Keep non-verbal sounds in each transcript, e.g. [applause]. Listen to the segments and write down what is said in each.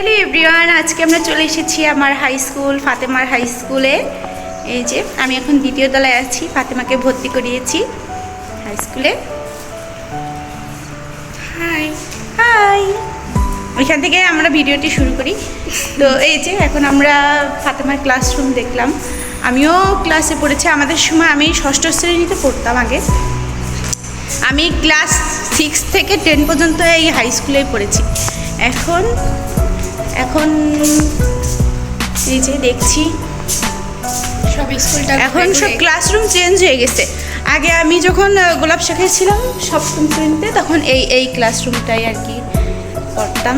Hello everyone, আজকে আমরা চলে এসেছি আমার হাই স্কুল ফাতেমার হাই স্কুলে এই যে, আমি এখন দ্বিতীয় তলায় আছি, ফাতেমাকে ভর্তি করিয়েছি হাই স্কুলে হাই হাই ওইখান থেকে আমরা ভিডিওটি শুরু করি। তো এই যে, এখন আমরা ফাতেমার ক্লাসরুম দেখলাম। আমিও ক্লাসে পড়েছি। আমাদের সময় আমি ষষ্ঠ শ্রেণীতে পড়তাম আগে। আমি ক্লাস সিক্স থেকে টেন পর্যন্ত এই হাই স্কুলেই পড়েছি। এখন এখন এই যে দেখছি সব স্কুলটা এখন সব ক্লাসরুম চেঞ্জ হয়ে গেছে। আগে আমি যখন গোলাপ শাখায় ছিলাম সপ্তম শ্রেণীতে তখন এই এই ক্লাসরুমটাই আর কি পড়তাম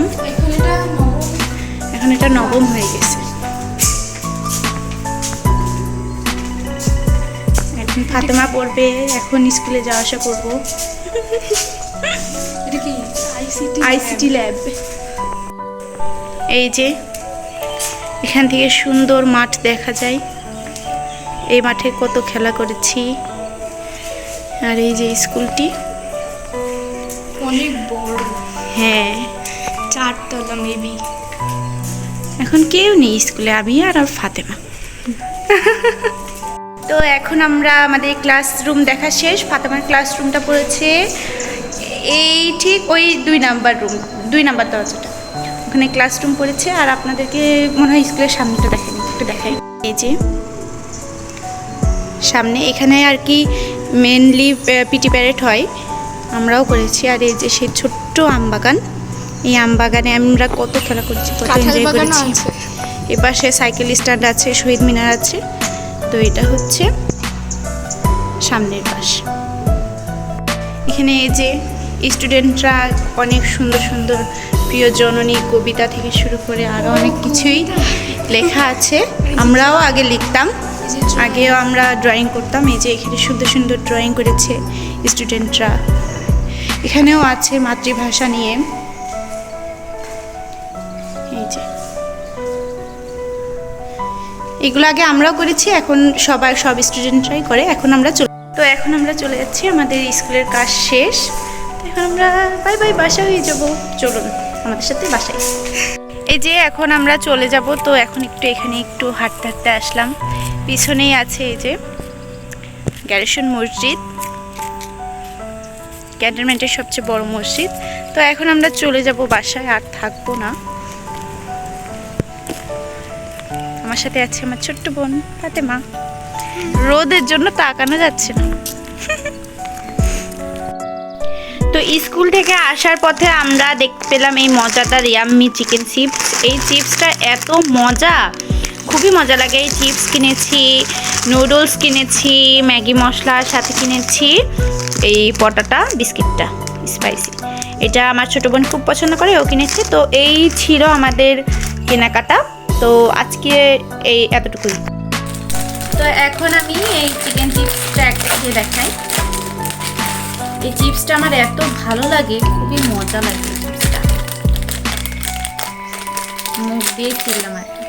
এখন এটা নবম। হয়ে গেছে। এখন ফাতেমা পড়বে এখন স্কুলে যাওয়া আসা করব। আইসিটি ল্যাব [laughs] এই যে এখান থেকে সুন্দর মাঠ দেখা যায়। এই মাঠে কত খেলা করেছি। আর এই যে স্কুলটি। অনেক বড়। হ্যাঁ চারতলা মেবি এখন কেউ নেই স্কুলে আমি আর আর ফাতেমা। [laughs] তো এখন আমরা আমাদের ক্লাসরুম দেখা শেষ। ফাতেমার ক্লাসরুমটা পড়েছে এই ঠিক ওই দুই নাম্বার রুম দুই নাম্বার দরজাটা। ওখানে ক্লাসরুম পড়েছে আর আপনাদেরকে মনে হয় স্কুলের সামনেটা দেখেন একটু দেখাই। এই যে সামনে এখানে আর কি মেনলি পিটি প্যারেড হয় আমরাও করেছি। আর এই যে সেই ছোট্ট আমবাগান এই আমবাগানে আমরা কত খেলা করছি কত এনজয় করেছি। এপাশে সাইকেল স্ট্যান্ড আছে শহীদ মিনার আছে। তো এটা হচ্ছে সামনের পাশ। এখানে এই যে স্টুডেন্টরা অনেক সুন্দর সুন্দর প্রিয় জননী কবিতা থেকে শুরু করে আরও অনেক কিছুই লেখা আছে। আমরাও আগে লিখতাম। আগেও আমরা ড্রয়িং করতাম। এই যে এখানে সুন্দর সুন্দর ড্রয়িং করেছে স্টুডেন্টরা। এখানেও আছে মাতৃভাষা নিয়ে। এই যে। এগুলো আগে আমরাও করেছি, এখন সবাই, সব স্টুডেন্টরাই করে। এখন আমরা চলে তো এখন আমরা চলে যাচ্ছি। আমাদের স্কুলের কাজ শেষ। আমরা বাই বাই বাসা হয়ে যাব। চলুন, আমাদের সাথে বাসায়। এই যে এখন আমরা চলে যাব, তো এখন একটু এখানে একটু হাঁটতে হাঁটতে আসলাম। পিছনেই আছে এই যে গ্যারেশন মসজিদ। ক্যান্টনমেন্টের সবচেয়ে বড় মসজিদ। তো এখন আমরা চলে যাব বাসায়, আর থাকব না। আমার সাথে আছে আমার ছোট্ট বোন ফাতেমা। রোদের জন্য তাকানো যাচ্ছে না। তো স্কুল থেকে আসার পথে আমরা দেখতে পেলাম এই মজাদার ইয়াম্মি চিকেন চিপস। এই চিপসটা এত মজা! খুবই মজা লাগে। এই চিপস কিনেছি, নুডলস কিনেছি, ম্যাগি মশলার সাথে কিনেছি। এই পটাটা, বিস্কিটটা স্পাইসি এটা আমার ছোটো বোন খুব পছন্দ করে, ও কিনেছে। তো এই ছিল আমাদের কেনাকাটা। তো আজকে এই এতটুকুই। তো এখন আমি এই চিকেন চিপসটা একটা খেয়ে দেখাই। এই চিপসটা আমার এত ভালো লাগে খুবই মজা লাগে চিপসটা। মুখ দিয়ে ছিলাম আর কি।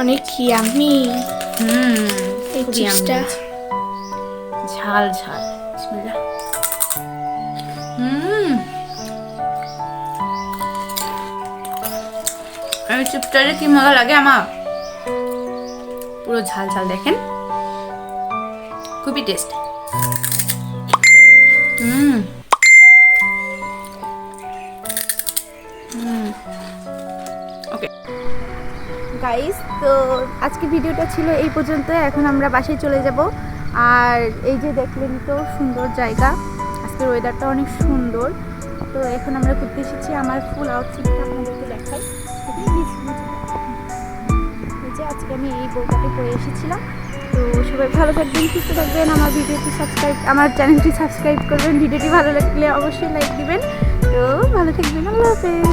অনেক ইয়ামি হুম এই চিপসটা। ঝাল ঝাল বিসমিল্লাহ। হুম। এই চিপসটা যে কি মজা লাগে আমার? পুরো ঝাল ঝাল দেখেন। খুবই টেস্ট গাইস তো আজকে ভিডিওটা ছিল এই পর্যন্ত। এখন আমরা বাসায় চলে যাব। আর এই যে দেখলেন তো, সুন্দর জায়গা। আজকের ওয়েদারটা অনেক সুন্দর। তো এখন আমরা ঘুরতে এসেছি আমার ফুল আউটফিটটা আপনাদেরকে দেখাই। এই যে আজকে আমি এই বউটাকে পরে এসেছিলাম। সবাই ভালো থাকবেন, সুস্থ থাকবেন, আমার ভিডিওটি সাবস্ক্রাইব আমার চ্যানেলটি সাবস্ক্রাইব করবেন। ভিডিওটি ভালো লাগলে অবশ্যই লাইক দিবেন। তো ভালো থাকবেন, আল্লাহ হাফেজ।